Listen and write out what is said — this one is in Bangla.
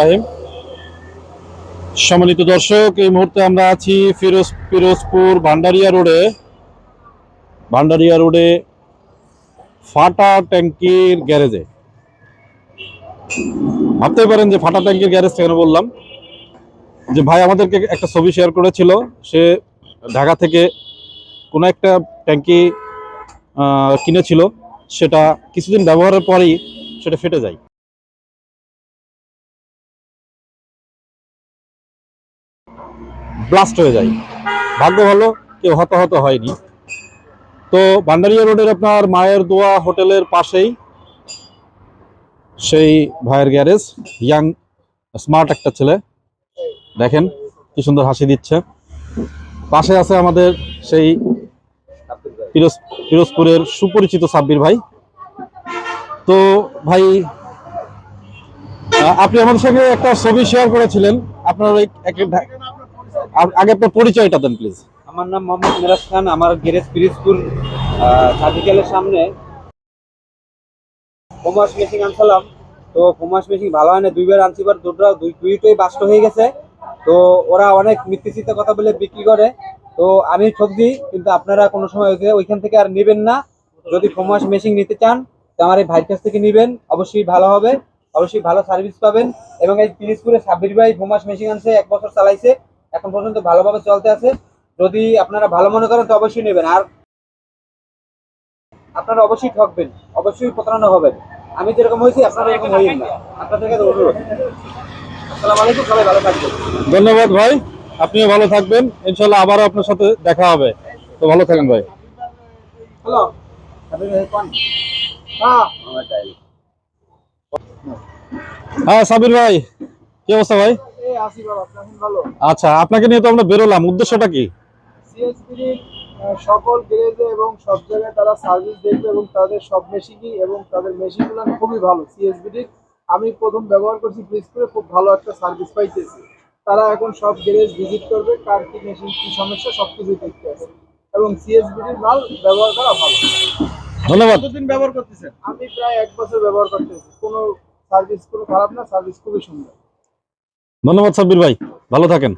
রাহিম। সম্মানিত দর্শক, এই মুহূর্তে আমরা আছি ফিরোজ পিরোজপুর ভান্ডারিয়া রোডে। ভান্ডারিয়া রোডে ফাটা ট্যাঙ্কির গ্যারেজে। ভাবতেই পারেন যে ফাটা ট্যাঙ্কির গ্যারেজ কেন বললাম? যে ভাই আমাদেরকে একটা ছবি শেয়ার করেছিল, সে ঢাকা থেকে কোনো একটা ট্যাঙ্কি কিনেছিল। সেটা কিছুদিন ব্যবহারের পরেই সেটা ফেটে যায়। ব্লাস্ট হয়ে যায়। ভাগ্য ভালো, কেউ হতাহত হয়নি। তো ভান্ডারিয়া রোডের আপনার মায়ের দোয়া হোটেলের পাশেই, সেই ভাইয়ের গ্যারেজ ইয়াং স্মার্ট একটা ছেলে। দেখেন কি সুন্দর হাসি দিচ্ছে। পাশে আছে আমাদের সেই পিরোজ, পিরোজপুরের সুপরিচিত সাব্বির ভাই। তো ভাই আপনি আমাদের সঙ্গে একটা ছবি শেয়ার করেছিলেন। আপনার ওই একটা আগে আপনার পরিচয়টা দেন প্লিজ আমার নাম মোহাম্মদ মিরাজ খান, আমার গ্যারেজ পিরিজপুর সার্জিক্যালের সামনে। কমার্স মেশিন আনছিলাম, তো কমার্স মেশিন ভালো হয় না, দুইবার আনছি বার দুটো, দুই দুইটাই বাস্ট হয়ে গেছে। তো ওরা অনেক মিথ্যে কথা বলে বিক্রি করে। তো আমি ঠক দিই, কিন্তু আপনারা কোনো সময় ওইখানে- থেকে আর নেবেন না। যদি কমার্স মেশিন নিতে চান, তো আমার এই ভাইয়ের কাছ থেকে নেবেন, অবশ্যই ভালো হবে। অবশ্যই ভালো সার্ভিস পাবেন। এবং এই পিরিজপুরে সাব্বির ভাই কমার্স মেশিন আনছে, এক বছর চালাইছে। এখন পর্যন্ত ভালোভাবে চলতে আছে। যদি আপনারা ভালো মনে করেন তো অবশ্যই নেবেন। আর আপনারা অবশ্যই ঠকবেন। অবশ্যই প্রতারণা হবেন। আমি যেরকম হয়েছি আপনারা এরকম হইবেন না। আপনাদের কাছে অনুরোধ। আসসালামু আলাইকুম সবাই ভালো থাকবেন। ধন্যবাদ ভাই। আপনিও ভালো থাকবেন। ইনশাল্লাহ আবারও আপনার সাথে দেখা হবে। তো ভালো থাকেন ভাই। হ্যালো। হ্যাঁ। হ্যাঁ সাবির ভাই। কি অবস্থা ভাই? আচ্ছা আপনাকে নিয়ে তো আমরা বেরোলাম উদ্দেশ্যটা কি? সকল গ্যারেজে এবং সব জায়গায় তারা সার্ভিস দেখবে এবং তাদের সব মেশিনই এবং তাদের মেশিনগুলো খুবই ভালো। সিএসবিডির আমি প্রথম ব্যবহার করছি করে খুব ভালো একটা সার্ভিস পাইতেছি। তারা এখন সব গ্যারেজ ভিজিট করবে কার কি মেশিন কি সমস্যা সব কিছু দেখতে আছে এবং সিএসবিডির মাল ব্যবহার করা ভালো। ধন্যবাদ। কতদিন ব্যবহার করতেছেন? আমি প্রায় এক বছর ব্যবহার করতেছি। কোনো সার্ভিস কোনো খারাপ না সার্ভিস খুবই সুন্দর। ধন্যবাদ সাব্বির ভাই ভালো থাকেন।